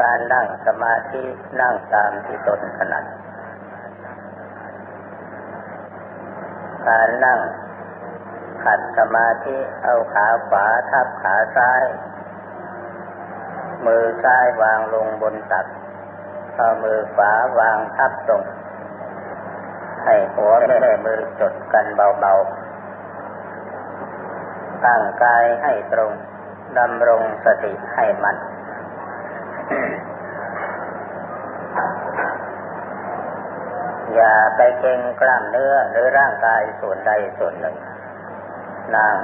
การนั่งสมาธินั่งตามที่ตนถนัด การนั่งขัดสมาธิเอาขาขวาทับขาซ้าย มือซ้ายวางลงบนตักเอามือขวาวางทับตรง ให้หัวแม่มือจดกันเบาๆตั้งกายให้ตรงดำรงสติให้มัน อย่าไปเก่งกล้ามเนื้อหรือร่างกายส่วนใดส่วนหนึ่งนั่ง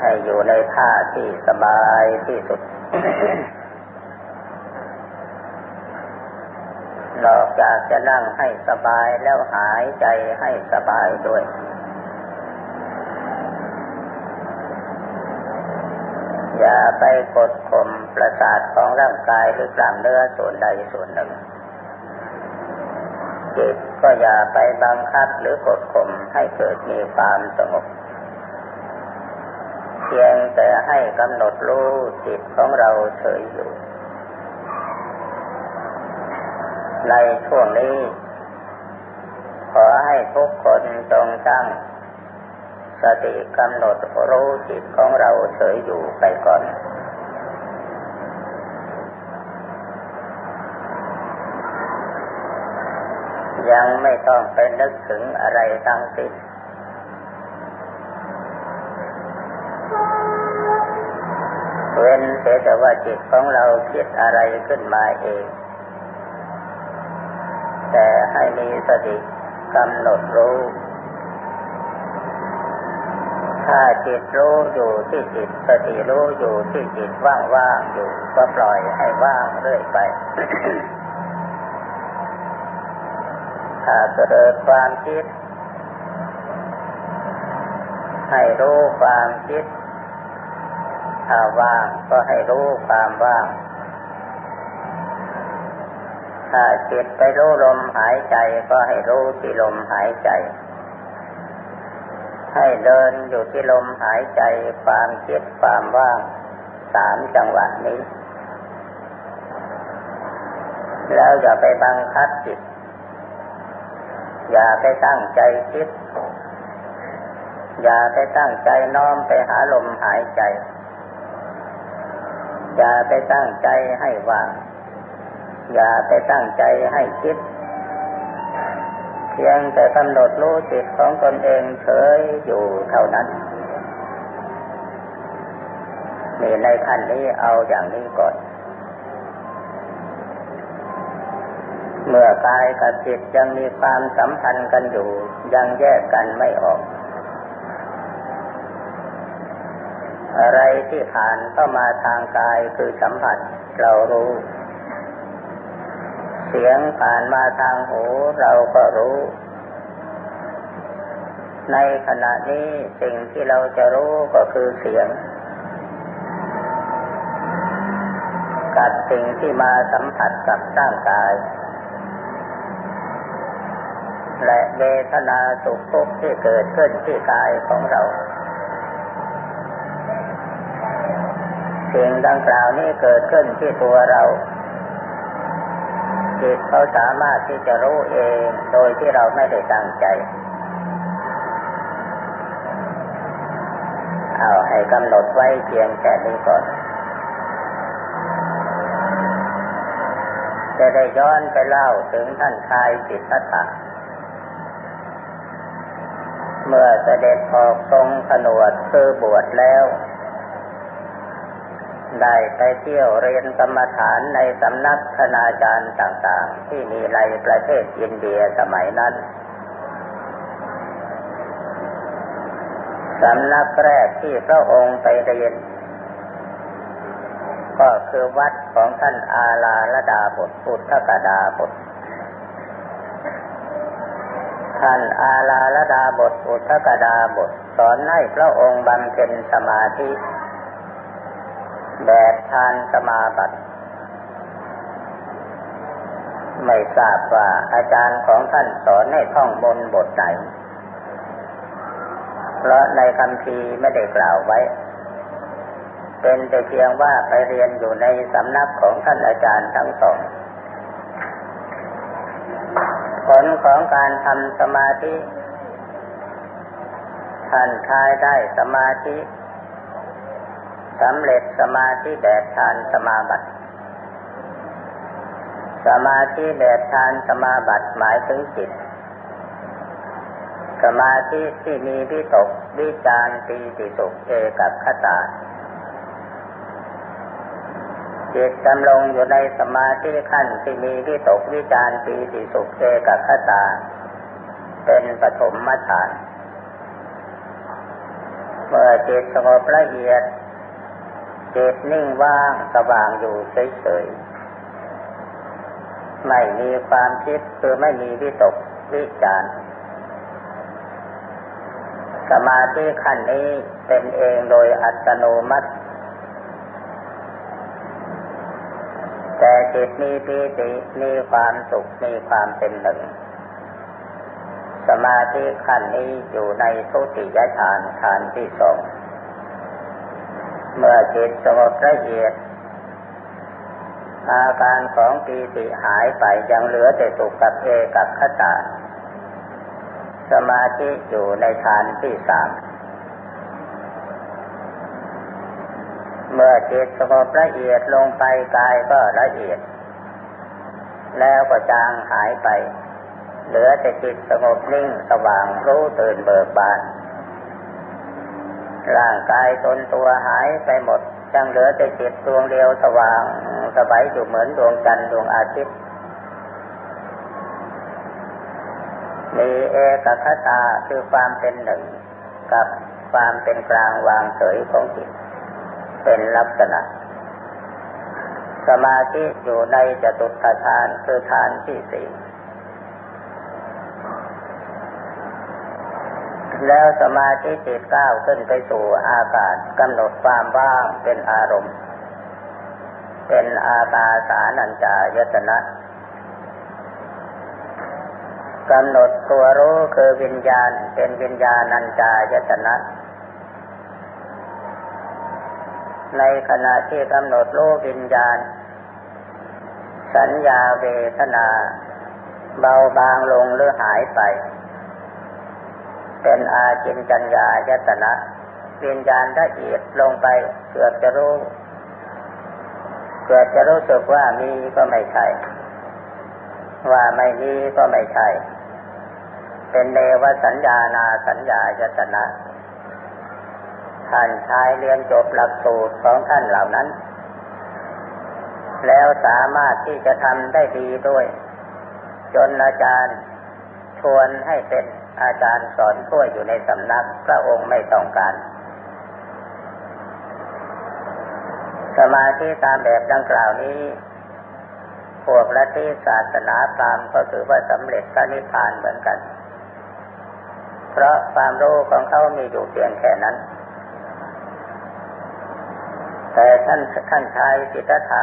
ให้อยู่ในท่าที่สบายที่สุด นอกจากจะนั่งให้สบายแล้วหายใจให้สบายด้วย อย่าไปกดข่มประสาทของร่างกายหรือกล้ามเนื้อส่วนใดส่วนหนึ่ง จิตก็อย่าไปบังคับหรือกดข่มให้เกิดมีความสงบ เพียงแต่ให้กำหนดรู้จิตของเราเฉยอยู่ ในช่วงนี้ ขอให้ทุกคนจงตั้งสติกำหนดรู้จิตของเราเฉยอยู่ไปก่อน ยังไม่ต้องไปนึกถึงอะไรทั้งสิ้นเว้นเสียแต่ว่าจิตของเราคิดอะไรขึ้นมาเอง แต่ให้มีสติกำหนดรู้ ถ้าจิตรู้อยู่ที่จิตสติรู้อยู่ที่จิตว่างๆอยู่ก็ปล่อยให้ว่างเรื่อยไป ถ้าเกิดความคิด ให้รู้ความคิด ถ้าว่างก็ให้รู้ความว่าง ถ้าจิตไปรู้ลมหายใจก็ให้รู้ที่ลมหายใจ ให้เดินอยู่ที่ลมหายใจความคิดความว่างสามจังหวะนี้ แล้วอย่าไปบังคับจิต อย่าไปตั้งใจคิด อย่าไปตั้งใจน้อมไปหาลมหายใจ อย่าไปตั้งใจให้ว่าง อย่าไปตั้งใจให้คิด เพียงแต่กำหนดรู้จิตของตนเองเฉยอยู่เท่านั้นนี่ในขั้นนี้เอาอย่างนี้ก่อน เมื่อกายกับจิตยังมีความสัมพันธ์กันอยู่ ยังแยกกันไม่ออก อะไรที่ผ่านเข้ามาทางกายคือสัมผัสเรารู้ เสียงผ่านมาทางหูเราก็รู้ ในขณะนี้สิ่งที่เราจะรู้ก็คือเสียงกับสิ่งที่มาสัมผัสกับร่างกาย และเวทนาสุขทุกข์ที่เกิดขึ้นที่กายของเรา สิ่งดังกล่าวนี้เกิดขึ้นที่ตัวเราจิตเขาสามารถที่จะรู้เองโดยที่เราไม่ได้ตั้งใจ เอาให้กำหนดไว้เพียงแค่นี้ก่อน จะได้ย้อนไปเล่าถึงท่านชายจิตตะ เมื่อเสด็จออกทรงผนวดคือบวชแล้ว ได้ไปเที่ยวเรียนกรรมฐานในสำนักคณาจารย์ต่างๆ ที่มีในประเทศอินเดียสมัยนั้นสำนักแรกที่พระองค์ไปเรียน ก็คือวัดของท่านอาลาลดาบทพุทธกดาบท ท่านอาลาลดาบทอุทกดาบทสอนให้พระองค์บำเพ็ญสมาธิแบบทานสมาบัติ ไม่ทราบว่าอาจารย์ของท่านสอนให้ท่องบนบทไหน เพราะในคำพีไม่ได้กล่าวไว้ เป็นแต่เพียงว่าไปเรียนอยู่ในสำนักของท่านอาจารย์ทั้งสอง ผลของการทำสมาธิท่านทายได้สมาธิสำเร็จสมาธิแบบฌานสมาบัติสมาธิแบบฌานสมาบัติหมายถึงจิต สมาธิที่มีวิตกวิจารปีติสุขเอกับขตา จิตดำรงอยู่ในสมาธิขั้นที่มีวิตกวิจารปีติสุขเอกับขตา เป็นปฐมฌาน เมื่อจิตสงบละเอียด จิตนิ่งว่างสว่างอยู่เฉยๆ ไม่มีความคิดคือไม่มีวิตกวิจารสมาธิขั้นนี้เป็นเองโดยอัตโนมัติ แต่ จิตมีปีติมีความสุขมีความเป็นหนึ่ง สมาธิขั้นนี้อยู่ในทุติยฌานฌานที่สองเมื่อจิตสงบละเอียดอาการของปีติหายไปยังเหลือแต่สุขกับเอกับขตาสมาธิอยู่ในฌานที่สาม เมื่อจิตสงบละเอียดลงไปกายก็ละเอียด แล้วก็จางหายไป เหลือแต่จิตสงบนิ่งสว่างรู้ตื่นเบิกบาน ร่างกายตนตัวหายไปหมดยังเหลือแต่จิตดวงเดียวสว่างสบายอยู่เหมือนดวงจันทร์ดวงอาทิตย์มีเอกคตาคือความเป็นหนึ่ง กับความเป็นกลางวางเฉยของจิต เป็นลักษณะ สมาธิอยู่ในจตุตฌานคือฌานที่สี่แล้วสมาธิจิตก้าวขึ้นไปสู่อากาศกำหนดความว่างเป็นอารมณ์ เป็นอาตาสานัญจายตนะกำหนดตัวรู้คือวิญญาณเป็นวิญญาณัญจายตนะ ในขณะที่กำหนดรู้วิญญาณ สัญญาเวทนา เบาบางลงหรือหายไป เป็นอาจินจัญญายตนะวิญญาณละเอียดลงไปเกือบจะรู้เกือบจะรู้สึกว่ามีก็ไม่ใช่ ว่าไม่มีก็ไม่ใช่ เป็นเนวสัญญานาสัญญายตนะ ท่านชายเรียนจบหลักสูตรของท่านเหล่านั้น แล้วสามารถที่จะทำได้ดีด้วย จนอาจารย์ชวนให้เป็นอาจารย์สอนช่วยอยู่ในสำนักพระองค์ไม่ต้องการ สมาธิตามแบบดังกล่าวนี้พวกลัทธิศาสนาพราหมณ์ก็ถือว่าสำเร็จพระนิพพานเหมือนกัน เพราะความรู้ของเขามีอยู่เพียงแค่นั้น แต่ท่านท่านชายสิทธัตถะ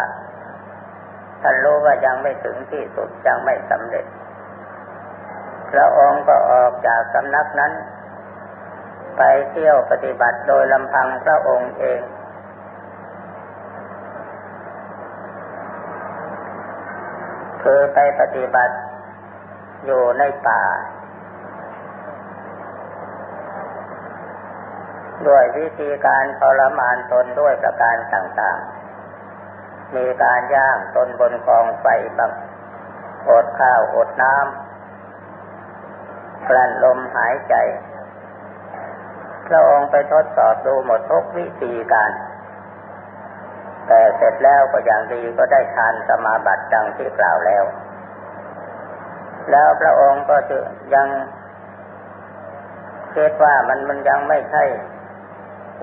ท่านรู้ว่ายังไม่ถึงที่สุดยังไม่สำเร็จ พระองค์ก็ออกจากสำนักนั้น ไปเที่ยวปฏิบัติโดยลำพังพระองค์เอง คือไปปฏิบัติอยู่ในป่า ด้วยวิธีการทรมานตนด้วยประการต่างๆ มีการย่างตนบนกองไฟบังอดข้าวอดน้ำกลั้นลมหายใจ พระองค์ไปทดสอบดูหมดทุกวิธีการ แต่เสร็จแล้วก็อย่างดีก็ได้ทานสมาบัติดังที่กล่าวแล้ว แล้วพระองค์ก็จะยังคิดว่ามันมันยังไม่ใช่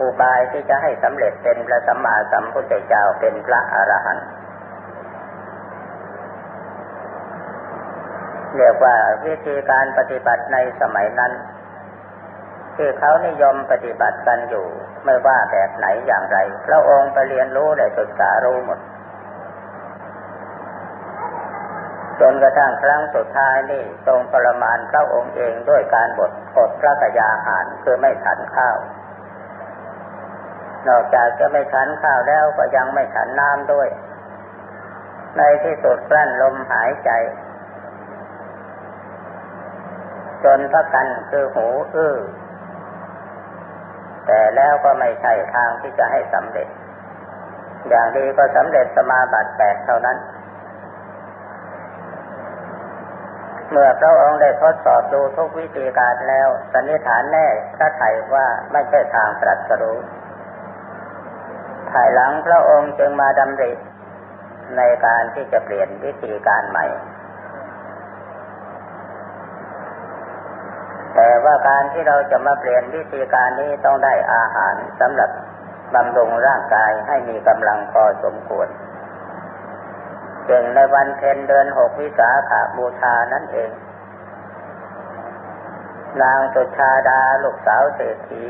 อุบายที่จะให้สำเร็จเป็นพระสัมมาสัมพุทธเจ้าเป็นพระอรหันต์เรียกว่าวิธีการปฏิบัติในสมัยนั้น ที่เขานิยมปฏิบัติกันอยู่ ไม่ว่าแบบไหนอย่างไร พระองค์ไปเรียนรู้ได้ศึกษารู้หมดจนกระทั่งครั้งสุดท้ายนี่ทรงปรมาณพระองค์เองด้วยการบดอดพระกยาหารคือไม่ฉันข้าว นอกจากจะไม่ฉันข้าวแล้วก็ยังไม่ฉันน้ำด้วย ในที่สุดกลั้นลมหายใจ จนพระกันคือหูอื้อ แต่แล้วก็ไม่ใช่ทางที่จะให้สำเร็จ อย่างดีก็สำเร็จสมาบัติแปดเท่านั้น เมื่อพระองค์ได้ทดสอบดูทุกวิธีการแล้วสันนิษฐานแน่พระไถ่ว่าไม่ใช่ทางตรัสรู้ ภายหลังพระองค์จึงมาดำริในการที่จะเปลี่ยนวิธีการใหม่ แต่ว่าการที่เราจะมาเปลี่ยนวิธีการนี้ต้องได้อาหารสำหรับบำรุงร่างกายให้มีกำลังพอสมควรจึงในวันเพ็ญเดือนหกวิสาขาบูชานั่นเอง นางสุชาดาลูกสาวเศรษฐี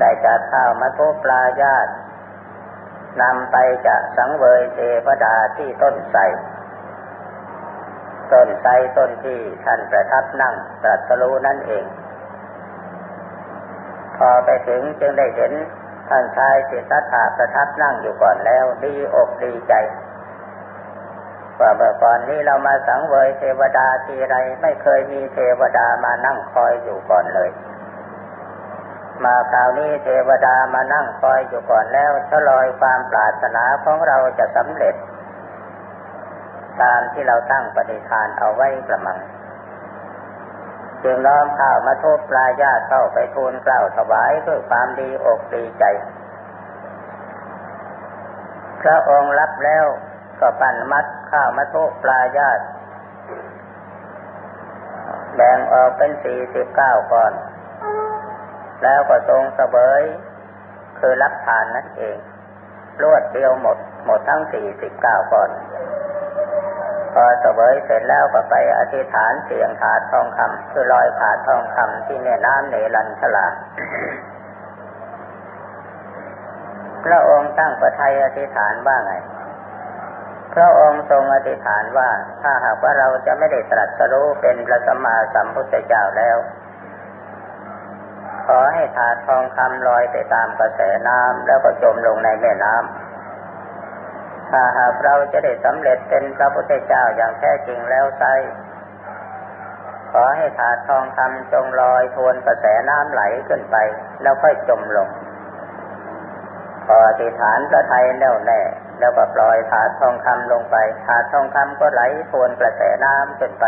ได้จัดข้าวมาทุปลายาตนำไปจะสังเวยเทวดาที่ต้นไทรต้นไทรต้นที่ท่านประทับนั่งตรัสรู้นั่นเอง พอไปถึงจึงได้เห็นท่านชายสิทธัตถะประทับนั่งอยู่ก่อนแล้วดีอกดีใจว่าเมื่อก่อนนี้เรามาสังเวยเทวดาทีไรไม่เคยมีเทวดามานั่งคอยอยู่ก่อนเลย มาคราวนี้เทวดามานั่งคอยอยู่ก่อนแล้วชะลอยความปรารถนาของเราจะสำเร็จ ตามที่เราตั้งปฏิทานเอาไว้กระมัง จึงน้อมข้าวมาทุบปลายญาติเข้าไปทูลกล่าวถวายด้วยความดีอกดีใจ พระองค์รับแล้วก็ปั่นมัดข้าวมาทุบปลายญาติแบ่งออกเป็นสี่สิบเก้าก่อน แล้วก็ทรงเสวยคือรับทานนั่นเอง รวดเดียวหมด หมดทั้งสี่สิบเก้าก่อน พอเสวยเสร็จแล้วก็ไปอธิษฐานเสียงถาดทองคำคือลอยถาดทองคำที่แม่น้ำเนรัญชลาพระองค์ตั้งประทัยอธิษฐานว่าไง พระองค์ทรงอธิษฐานว่าถ้าหากว่าเราจะไม่ได้ตรัสรู้เป็นพระสัมมาสัมพุทธเจ้าแล้ว อให้ถาดทองคำลอยไปตามกระแสน้ำแล้วก็จมลงในแม่น้ำถ้าหากเราจะได้สำเร็จเป็นพระพุทธเจ้าอย่างแท้จริงแล้วไซขอให้ถาดทองคำจงลอยทวนกระแสน้ำไหลขึ้นไป แล้วค่อยจมลงพอติฐานพระไทยแน่วแน่ แล้วก็ปล่อยถาดทองคำลงไปถาดทองคำก็ไหลทวนกระแสน้ำขึ้นไป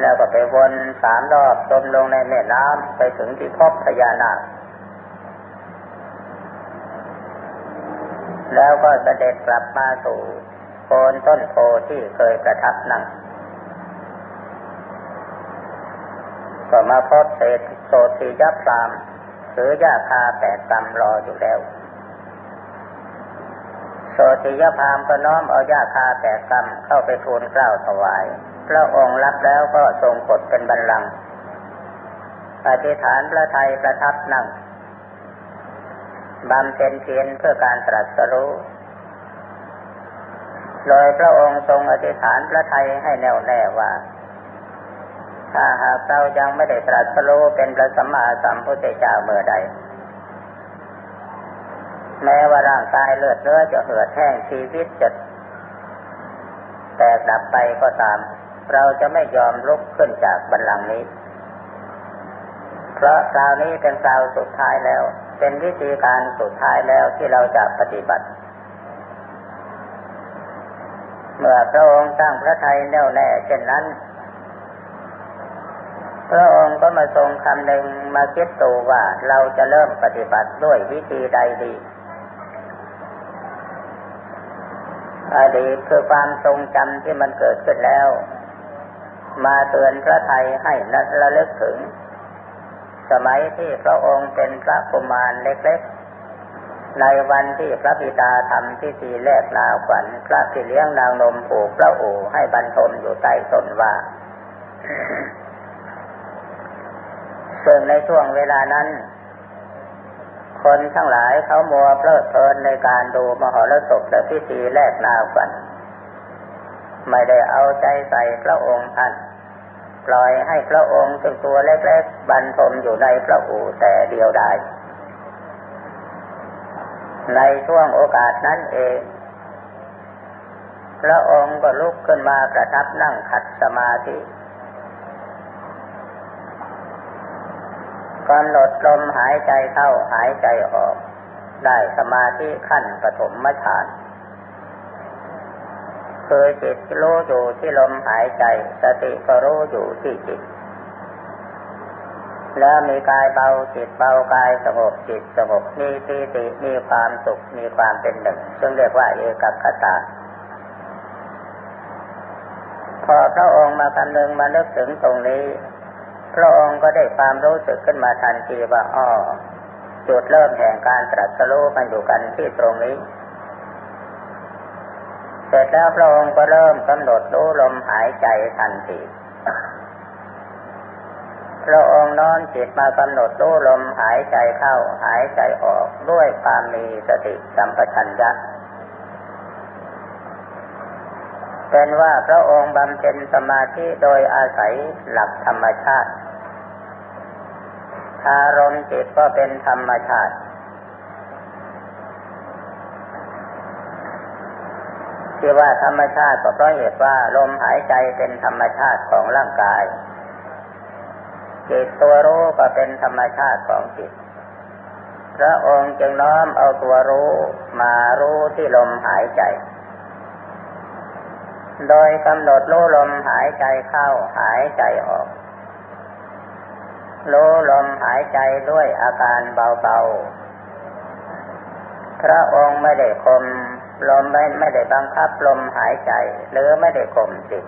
แล้วก็ไปวนสามรอบจมลงในแม่น้ำไปถึงที่พบพญานาคแล้วก็เสด็จกลับมาสู่โคนต้นโพที่เคยประทับนั่งก็มาพบเศษโสติยับพรามถือยาคาแปดกำรออยู่แล้ว โสติยพามก็น้อมเอายาคาแปดกำเข้าไปทูลเกล้าถวาย พระองค์รับแล้วก็ทรงกดเป็นบัลลังอธิษฐานพระไทยประทับนั่งบำเพ็ญเพียรเพื่อการตรัสรู้ โดยพระองค์ทรงอธิษฐานพระไทยให้แน่วแน่ว่า ถ้าหากเรายังไม่ได้ตรัสรู้เป็นพระสัมมาสัมพุทธเจ้าเมื่อใด แม้ว่าร่างกายเลือดเนื้อจะเหือดแห้งชีวิตจะแตกดับไปก็ตาม เราจะไม่ยอมลุกขึ้นจากบันลังนี้ เพราะคราวนี้เป็นคราวสุดท้ายแล้ว เป็นวิธีการสุดท้ายแล้วที่เราจะปฏิบัติ เมื่อพระองค์ตั้งพระทัยแน่วแน่เช่นนั้น พระองค์ก็มาทรงคำหนึ่งมาคิดตัวว่าเราจะเริ่มปฏิบัติด้วยวิธีใดดีอดีตคือความทรงจำที่มันเกิดขึ้นแล้ว มาเตือนพระไทยให้นัระลึกถึง สมัยที่พระองค์เป็นพระกุมารเล็กๆ ในวันที่พระบิดาทำพิธีแลกลาขวัญพระพี่เลี้ยงนางนมผูกพระอู่ให้บรรทมอยู่ใต้ต้นว่าซึ่งในช่วงเวลานั้น คนทั้งหลายเขามัวเพลิดเพลินในการดูมหรสพและพิธีแลกลาขวัญไม่ได้เอาใจใส่พระองค์ท่าน ปล่อยให้พระองค์ซึ่งตัวเล็กๆบรรทมอยู่ในพระอูแต่เดียวดายในช่วงโอกาสนั้นเอง พระองค์ก็ลุกขึ้นมาประทับนั่งขัดสมาธิกำหนดลมหายใจเข้าหายใจออก ได้สมาธิขั้นปฐมฌาน คือจิตรู้อยู่ที่ลมหายใจ สติก็รู้อยู่ที่จิต แล้วมีกายเบาจิตเบากายสงบจิตสงบมีปีติมีความสุขมีความเป็นหนึ่ง ซึ่งเรียกว่าเอกัคตาพอพระองค์มาคำนึงมานึกถึงตรงนี้ พระองค์ก็ได้ความรู้สึกขึ้นมาทันทีว่าอ้อจุดเริ่มแห่งการตรัสรู้มันอยู่กันที่ตรงนี้ จแล้วพระองค์ก็เริ่มกำหนดรู้ลมหายใจทันทีพระองค์นอนจิตมากำหนดรู้ลมหายใจเข้าหายใจออกด้วยความมีสติสัมปชัญญะเป็นว่าพระองค์บำเพ็ญสมาธิโดยอาศัยหลักธรรมชาติ อารมณ์จิตก็เป็นธรรมชาติ ที่ว่าธรรมชาติก็เพราะเหตุว่าลมหายใจเป็นธรรมชาติของร่างกายจิตตัวรู้ก็เป็นธรรมชาติของจิต พระองค์จึงน้อมเอาตัวรู้มารู้ที่ลมหายใจ โดยกำหนดรู้ลมหายใจเข้าหายใจออก รู้ลมหายใจด้วยอาการเบาๆ พระองค์ไม่ได้คมลมไม่ไม่ได้บังคับลมหายใจ หรือไม่ได้ข่มจิต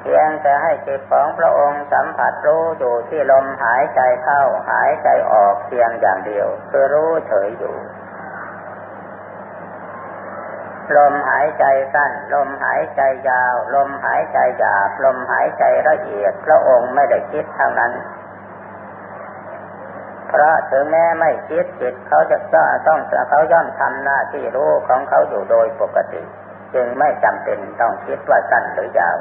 เพียงแต่ให้จิตของพระองค์สัมผัสรู้อยู่ที่ลมหายใจเข้าหายใจออกเพียงอย่างเดียว คือรู้เฉยอยู่ ลมหายใจสั้น ลมหายใจยาว ลมหายใจหยาบลมหายใจละเอียด พระองค์ไม่ได้คิดทั้งนั้น พราะถึงแม้ไม่คิดจิตเขาจะต้องเขาย่อมทำหน้าที่รู้ของเขาอยู่โดยปกติ จึงไม่จำเป็นต้องคิดว่าสั้นหรือยาว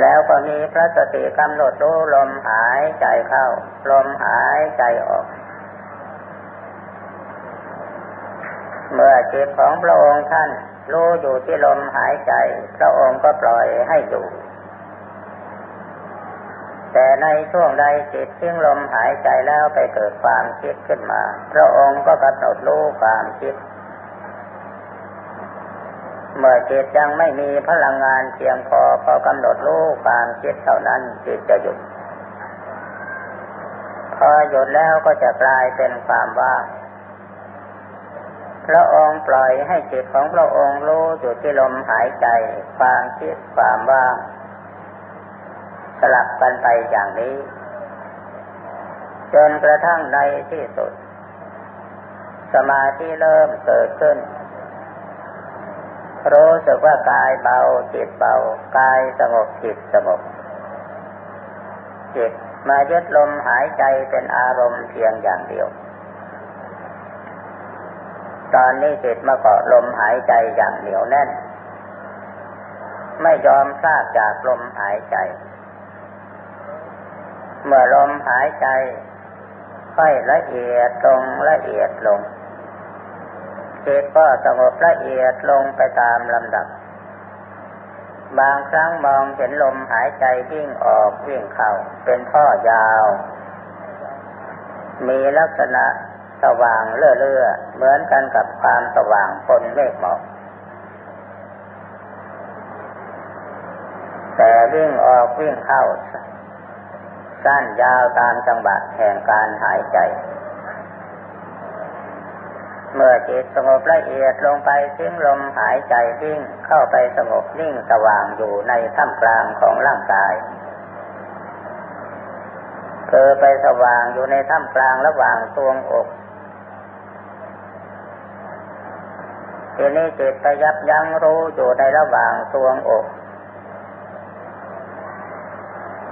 แล้วก็มีพระสติกำหนดรู้ลมหายใจเข้า ลมหายใจออก เมื่อจิตของพระองค์ท่านรู้อยู่ที่ลมหายใจ พระองค์ก็ปล่อยให้อยู่ แต่ในช่วงใดจิตทิ้งลมหายใจแล้วไปเกิดความคิดขึ้นมา พระองค์ก็กำหนดรู้ความคิด เมื่อจิตยังไม่มีพลังงานเพียงพอพอกำหนดรู้ความคิดเท่านั้นจิตจะหยุด พอหยุดแล้วก็จะกลายเป็นความว่างพระองค์ปล่อยให้จิตของพระองค์รู้อยู่ที่ลมหายใจ ความคิดความว่าง สลับกันไปอย่างนี้ จนกระทั่งในที่สุด สมาธิเริ่มเกิดขึ้น รู้สึกว่ากายเบาจิตเบากายสงบจิตสงบจิตมายึดลมหายใจเป็นอารมณ์เพียงอย่างเดียว ตอนนี้จิตมาเกาะลมหายใจอย่างเหนียวแน่น ไม่ยอมพลาดจากลมหายใจ เมื่อลมหายใจ ค่อยละเอียดลงละเอียดลงจิตก็สงบละเอียดลงไปตามลำดับ บางครั้งมองเห็นลมหายใจวิ่งออกวิ่งเข้าเป็นท่อยาว มีลักษณะสว่างเลื่อๆเหมือนกันกับความสว่างคนเมฆหมอกแต่วิ่งออกวิ่งเข้า สั้นยาวตามจังหวะแห่งการหายใจ เมื่อจิตสงบละเอียดลงไปทิ้งลมหายใจวิ่งเข้าไปสงบนิ่งสว่างอยู่ในท่ามกลางของร่างกายเธอไปสว่างอยู่ในท่ามกลางระหว่างทวงอกทีนี้จิตไปยับยั้งรู้อยู่ในระหว่างทวงอก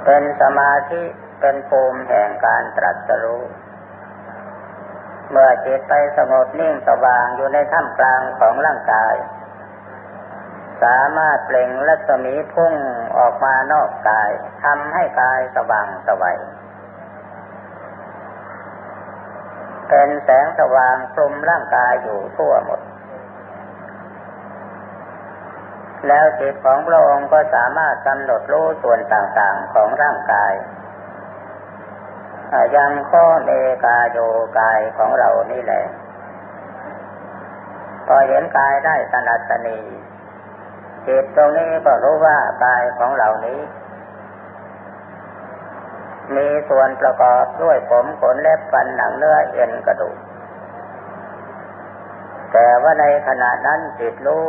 เป็นสมาธิเป็นภูมิแห่งการตรัสรู้ เมื่อจิตไปสงบนิ่งสว่างอยู่ในท่ามกลางของร่างกาย สามารถเปล่งรัศมีพุ่งออกมานอกกายทำให้กายสว่างสวัยเป็นแสงสว่างคลุมร่างกายอยู่ทั่วหมด แล้วจิตของพระองค์ก็สามารถกำหนดรู้ส่วนต่างๆของร่างกาย ยังข้อเมกาโยกายของเรานี่แหละพอเห็นกายได้ตนัตนีจิตตรงนี้ก็รู้ว่ากายของเรานี้ มีส่วนประกอบด้วยผมขนเล็บฟันหนังเนื้อเอ็นกระดูกแต่ว่าในขณะนั้นจิตรู้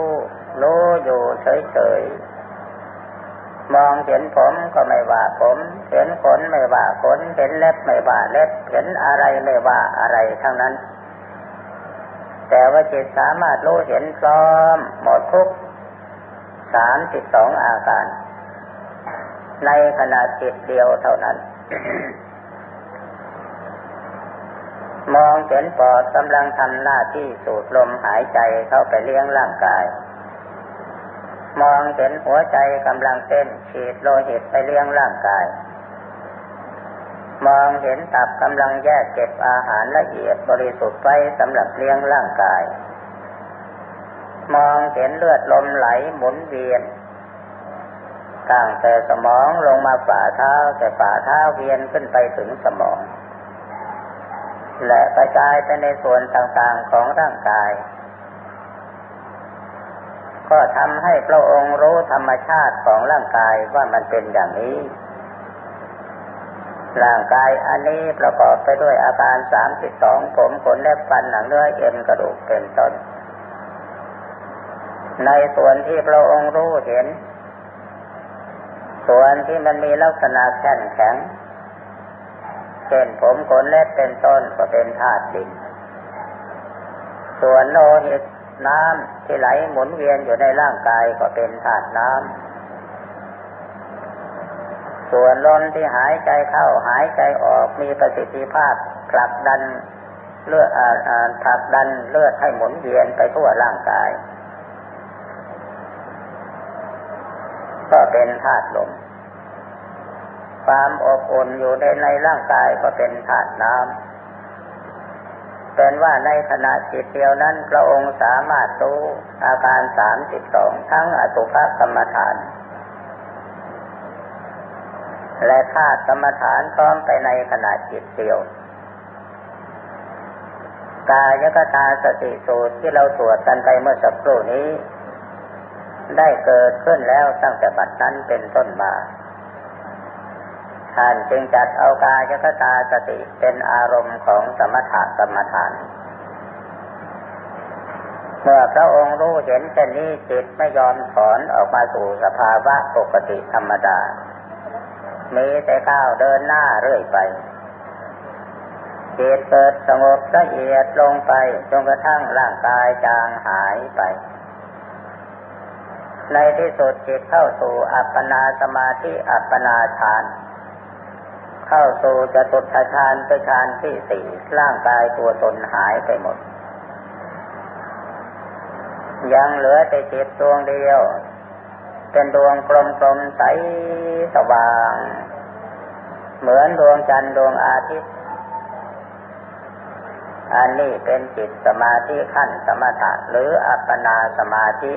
รู้อยู่เฉยๆ มองเห็นผมก็ไม่ว่าผม เห็นขนไม่ว่าขน เห็นเล็บไม่ว่าเล็บ เห็นอะไรไม่ว่าอะไรทั้งนั้น แต่ว่าจิตสามารถรู้เห็นพร้อมหมดทุกสามสิบสองอาการ ในขณะจิตเดียวเท่านั้น มองเห็นปอดกำลังทำหน้าที่สูดลมหายใจเข้าไปเลี้ยงร่างกาย มองเห็นหัวใจกำลังเต้นฉีดโลหิตไปเลี้ยงร่างกาย มองเห็นตับกำลังแยกเก็บอาหารละเอียดบริสุทธิ์ไว้สำหรับเลี้ยงร่างกาย มองเห็นเลือดลมไหลหมุนเวียนตั้งแต่สมองลงมาฝ่าเท้าแต่ฝ่าเท้าเวียนขึ้นไปถึงสมอง และกระจายไปในส่วนต่างๆของร่างกาย ก็ทำให้พระองค์รู้ธรรมชาติของร่างกายว่ามันเป็นอย่างนี้ ร่างกายอันนี้ประกอบไปด้วยอาการสามสิบสองผมขนเล็บฟันหนังเนื้อเอ็นกระดูกเป็นต้น ในส่วนที่พระองค์รู้เห็น ส่วนที่มันมีลักษณะแข็งแข็งเช่นผมขนเล็บเป็นต้นก็เป็นธาตุดิน ส่วนโลหิต น้ำที่ไหลหมุนเวียนอยู่ในร่างกายก็เป็นธาตุน้ำ ส่วนลมที่หายใจเข้าหายใจออกมีประสิทธิภาพผลักดันเลือดผลักดันเลือดให้หมุนเวียนไปทั่วร่างกาย ก็เป็นธาตุลม ความอบอุ่นอยู่ในในร่างกายก็เป็นธาตุน้ำ เป็นว่าในขณะจิตเดียวนั้น พระองค์สามารถรู้อาการสามสิบสองทั้งอสุภกรรมฐาน และธาตุกรรมฐานพร้อมไปในขณะจิตเดียวกายกตาสติสูตรที่เราสวดกันไปเมื่อสักครู่นี้ ได้เกิดขึ้นแล้วตั้งแต่บัดนั้นเป็นต้นมา ท่านจึงจัดเอากายคตาสติเป็นอารมณ์ของสมถะกรรมฐานเมื่อพระองค์รู้เห็นเช่นนี้จิตไม่ยอมถอนออกมาสู่สภาวะปกติธรรมดา มีแต่ก้าวเดินหน้าเรื่อยไปจิตเกิดสงบละเอียดลงไปจนกระทั่งร่างกายจางหายไป ในที่สุดจิตเข้าสู่อัปปนาสมาธิอัปปนาฌาน เข้าสู่จตุตฌานไปฌานที่สี่ร่างกายตัวตนหายไปหมด ยังเหลือแต่จิตดวงเดียว เป็นดวงกลมๆใสสว่าง เหมือนดวงจันทร์ดวงอาทิตย์อันนี้เป็นจิตสมาธิขั้นสมถะหรืออัปปนาสมาธิ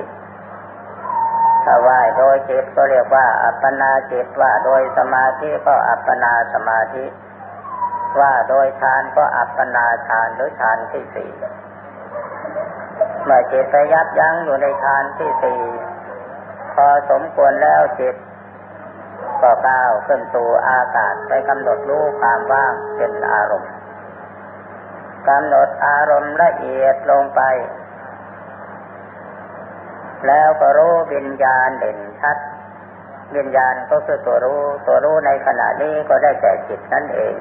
ถ้าว่าโดยจิตก็เรียกว่า อัปปนาจิตว่าโดยสมาธิก็อัปปนาสมาธิ ว่าโดยฌานก็อัปปนาฌานหรือฌานที่สี่เมื่อจิตไปยับยั้งอยู่ในฌานที่สี่พอสมควรแล้วจิตก็ก้าวขึ้นสู่อากาศไปกำหนดรู้ความว่างเป็นอารมณ์กำหนดอารมณ์ละเอียดลงไป แล้วก็รู้วิญญาณเด่นชัด วิญญาณก็คือตัวรู้ ตัวรู้ในขณะนี้ก็ได้แก่จิตนั่นเอง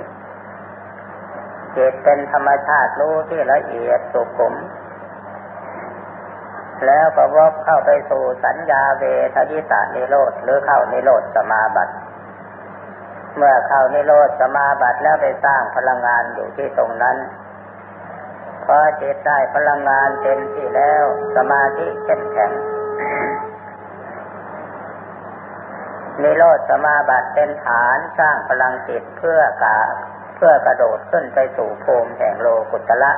จิตเป็นธรรมชาติรู้ที่ละเอียดสุขุม แล้วก็วกเข้าไปสู่สัญญาเวทยิตานิโรธหรือเข้านิโรธสมาบัติเมื่อเข้านิโรธสมาบัติแล้วไปสร้างพลังงานอยู่ที่ตรงนั้น พอจิตได้พลังงานเต็มที่แล้ว สมาธิเข้มแข็งนิโรธสมาบัติเป็นฐานสร้างพลังจิตเพื่อกาเพื่อกระโดดขึ้นไปสู่ภูมิแห่งโลกุตละ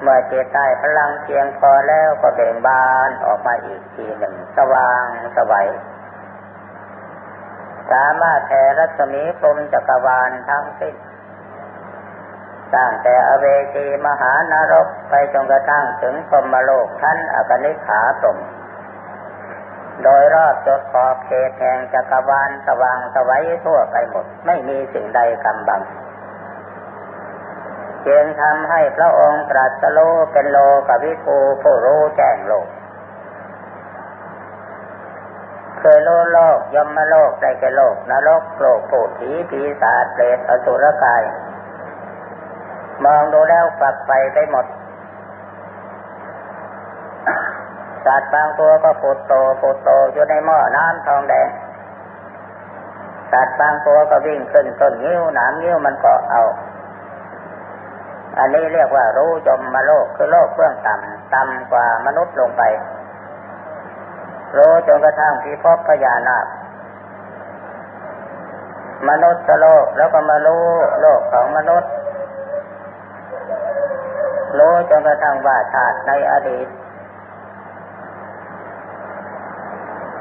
เมื่อเจตได้พลังเพียงพอแล้วก็เบ่งบานออกมาอีกทีหนึ่งสว่างสวัยสามารถแผ่รัศมีพรมจักรวาลทั้งสิ้น ตั้งแต่อเวจีมหานรกไปจนกระทั่งถึงพรมโลกชั้นอกนิขาพรมโดยรอบจดขอบเขตแห่งจักรวาลสว่างสวัยทั่วไปหมด ไม่มีสิ่งใดกำบังเพียงทำให้พระองค์ตรัสรู้เป็นโลกวิภูผู้รู้แจ้งโลกเคยรู้โลกยมโลกได้แก่โลกนรกโลกผูดผีปีศาจเปรตอสุรกาย มองดูแล้วฝักไปไปหมด สัตว์บางตัวก็ผุดโตผุดโตอยู่ในหม้อน้ำทองแดง สัตว์บางตัวก็วิ่งขึ้นต้นนิ้วหนามนิ้วมันเกาะเอา อันนี้เรียกว่ารู้จมมาโลกคือโลกเบื้องต่ำต่ำกว่ามนุษย์ลงไปรู้จนกระทั่งพิภพพญานาคมนุษย์โลกแล้วก็มารู้โลกของมนุษย์ รู้จนกระทั่งว่าชาติในอดีต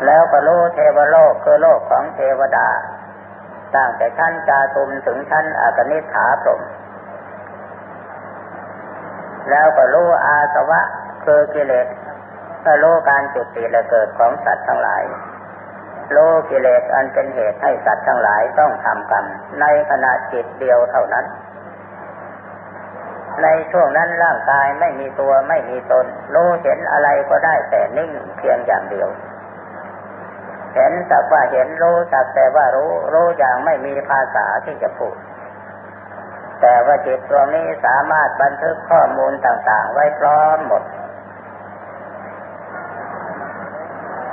แล้วก็รู้เทวโลกคือโลกของเทวดา ตั้งแต่ชั้นจาตุมถึงชั้นอากนิฐาพรมแล้วก็รู้อาสวะคือกิเลสก็รู้การจุติและเกิดของสัตว์ทั้งหลายรู้กิเลสอันเป็นเหตุให้สัตว์ทั้งหลายต้องทำกรรมในขณะจิตเดียวเท่านั้น ในช่วงนั้นร่างกายไม่มีตัวไม่มีตน รู้เห็นอะไรก็ได้แต่นิ่งเพียงอย่างเดียว เห็นสักว่าเห็นรู้สักแต่ว่ารู้รู้อย่างไม่มีภาษาที่จะพูด แต่ว่าจิตดวงนี้สามารถบันทึกข้อมูลต่างๆ ไว้พร้อมหมด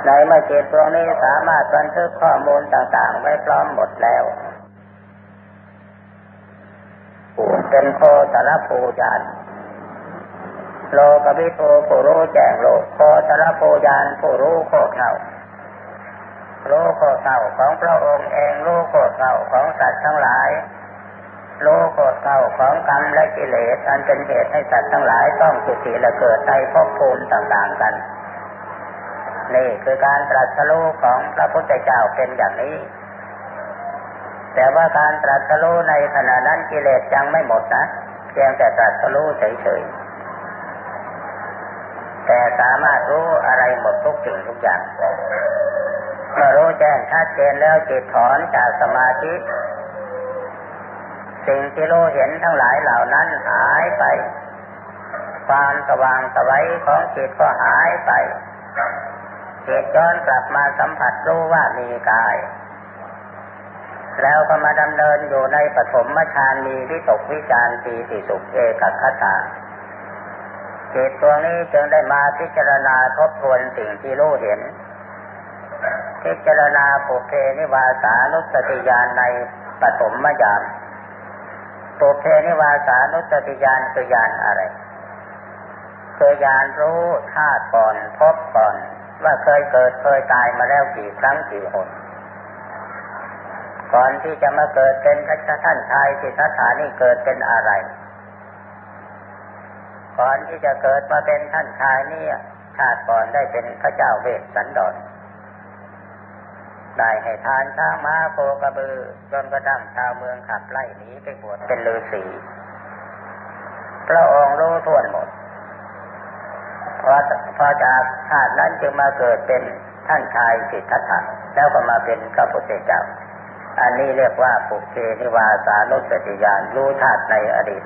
ในเมื่อจิตดวงนี้สามารถบันทึกข้อมูลต่างๆ ไว้พร้อมหมดแล้ว เป็นโคตรภูญาณโลกวิโทผู้รู้แจ้งโลกโคตรภูญาณผู้รู้โคตรเท่ารู้โคตรเท่าของพระองค์เองรู้โคตรเท่าของสัตว์ทั้งหลายรู้โคตรเท่าของกรรมและกิเลสอันเป็นเหตุให้สัตว์ทั้งหลายต้องสุขีและเกิดในภพภูมิต่างๆกันนี่คือการตรัสรู้ของพระพุทธเจ้าเป็นอย่างนี้ แต่ว่าการตรัสรู้ในขณะนั้นกิเลสยังไม่หมดนะเพียงแต่ตรัสรู้เฉยๆแต่สามารถรู้อะไรหมดทุกสิ่งทุกอย่างเมื่อรู้แจ้งชัดเจนแล้วจิตถอนจากสมาธิสิ่งที่รู้เห็นทั้งหลายเหล่านั้นหายไป ความสว่างสวัยของจิตก็หายไปจิตย้อนกลับมาสัมผัสรู้ว่ามีกาย แล้วก็มาดำเนินอยู่ในปฐมฌานมีวิตกวิจารปีติสุขเอกคตาจิตตัวนี้จึงได้มาพิจารณาทบทวนสิ่งที่รู้เห็น พิจารณาปุเพนิวาสานุสติญาณในปฐมยามปุเพนิวาสานุสติญาณคือญาณอะไรคือญาณรู้ธาตุก่อนพบก่อน ว่าเคยเกิดเคยตายมาแล้วกี่ครั้งกี่หน ก่อนที่จะมาเกิดเป็นพระท่านชายสิทธัตถานี่เกิดเป็นอะไร ก่อนที่จะเกิดมาเป็นท่านชายนี่ชาติก่อนได้เป็นพระเจ้าเวสสันดรได้ให้ทานช้างม้าโคกระบือจนกระทั่งชาวเมืองขับไล่หนีไปบวชเป็นฤาษีพระองค์รู้ทั่วหมดพอพอจากชาตินั้นจึงมาเกิดเป็นท่านชายสิทธัตถะแล้วก็มาเป็นพระพุทธเจ้า อันนี้เรียกว่าปุเพนิวาสานุสติญาณรู้ชาติในอดีต